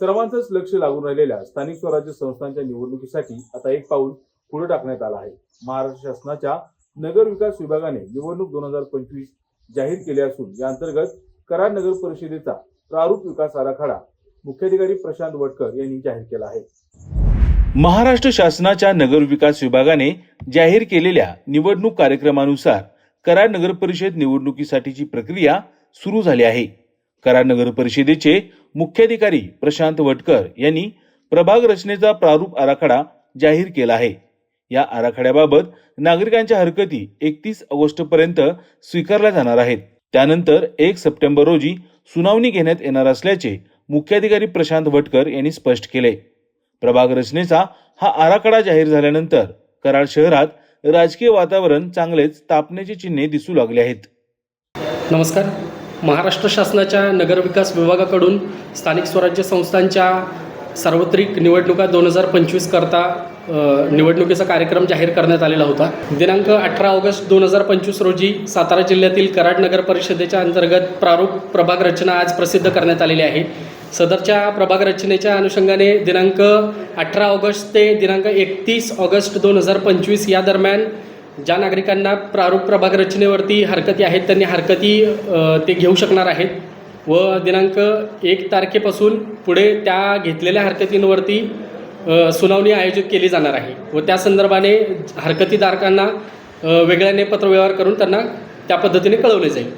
सर्वांचंच लक्ष लागून राहिलेल्या स्थानिक स्वराज्य संस्थांच्या निवडणुकीसाठी आता एक पाऊल पुढे टाकण्यात आलं आहे. महाराष्ट्र शासनाच्या नगर विकास विभागाने निवडणूक दोन हजार पंचवीस जाहीर केले असून या अंतर्गत कराड नगर परिषदेचा प्रारूप विकास आराखडा मुख्याधिकारी प्रशांत वटकर यांनी जाहीर केला आहे. महाराष्ट्र शासनाच्या नगर विकास विभागाने जाहीर केलेल्या निवडणूक कार्यक्रमानुसार कराड नगर परिषद निवडणुकीसाठीची प्रक्रिया सुरू झाली आहे. कराड नगर परिषदेचे मुख्याधिकारी प्रशांत वटकर यांनी प्रभाग रचनेचा प्रारूप आराखडा जाहीर केला आहे. या आराखड्याबाबत नागरिकांच्या हरकती एकतीस ऑगस्ट पर्यंत स्वीकारल्या जाणार आहेत. त्यानंतर एक सप्टेंबर रोजी सुनावणी घेण्यात येणार असल्याचे मुख्याधिकारी प्रशांत वटकर यांनी स्पष्ट केले. प्रभाग रचनेचा हा आराखडा जाहीर झाल्यानंतर कराड शहरात राजकीय वातावरण चांगलेच तापण्याची चिन्हे दिसू लागले आहेत. नमस्कार. महाराष्ट्र शासनाच्या नगरविकास विभागाकडून स्थानिक स्वराज्य संस्थांच्या सार्वत्रिक निवडणुका दोन हजार पंचवीस करता निवडणुकीचा कार्यक्रम जाहीर करण्यात आलेला होता. दिनांक अठरा ऑगस्ट दोन हजार पंचवीस रोजी सातारा जिल्ह्यातील कराड नगर परिषदेच्या अंतर्गत प्रारूप प्रभाग रचना आज प्रसिद्ध करण्यात आलेली आहे. सदरच्या प्रभाग रचनेच्या अनुषंगाने दिनांक अठरा ऑगस्ट ते दिनांक एकतीस ऑगस्ट दोन हजार पंचवीस या दरम्यान ज्या नागरिकांना प्रारूप प्रभाग रचनेवरती हरकती आहेत त्यांनी हरकती ते घेऊ शकणार आहेत. व दिनांक एक तारखेपासून पुढे त्या घेतलेल्या हरकतींवरती सुनावणी आयोजित केली जाणार आहे. व त्या संदर्भाने हरकतीधारकांना वेगळ्याने पत्रव्यवहार करून त्यांना त्या पद्धतीने कळवले जाईल.